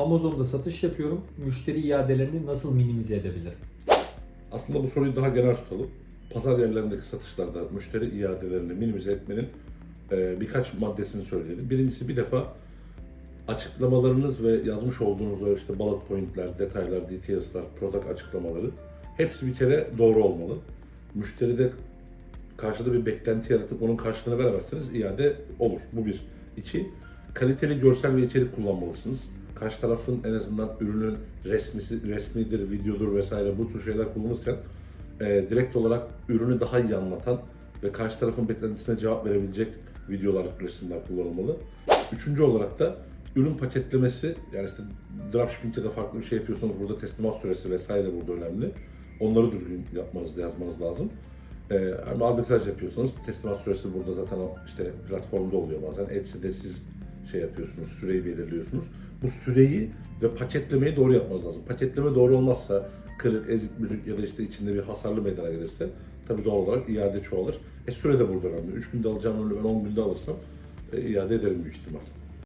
Amazon'da satış yapıyorum. Müşteri iadelerini nasıl minimize edebilirim? Aslında bu soruyu daha genel tutalım. Pazar yerlerindeki satışlarda müşteri iadelerini minimize etmenin e, birkaç maddesini söyleyelim. Birincisi bir defa açıklamalarınız ve yazmış olduğunuz o işte bullet pointler, detaylar, details'lar, product açıklamaları hepsi bir kere doğru olmalı. Müşteride karşıda bir beklenti yaratıp onun karşılığını veremezseniz iade olur. Bu bir. İki, kaliteli görsel ve içerik kullanmalısınız. Karşı tarafın en azından ürünün resmisi, resmidir, videodur vesaire bu tür şeyler kullanırken e, direkt olarak ürünü daha iyi anlatan ve karşı tarafın beklentisine cevap verebilecek videolar, resimler kullanılmalı. Üçüncü olarak da ürün paketlemesi, yani işte dropshipping'de de farklı bir şey yapıyorsanız burada teslimat süresi vesaire burada önemli. Onları düzgün yapmanız, yazmanız lazım. Ee, ama arbitraj yapıyorsanız teslimat süresi burada zaten işte platformda oluyor bazen. Etsy'de siz şey yapıyorsunuz, süreyi belirliyorsunuz. Bu süreyi ve paketlemeyi doğru yapmanız lazım. Paketleme doğru olmazsa, kırık, ezik, müzik ya da işte içinde bir hasarlı meydana gelirse tabii doğal olarak iade çoğalır. E süre de burada önemli. 3 günde alacağım ürünü ben 10 günde alırsam e, iade ederim büyük ihtimal.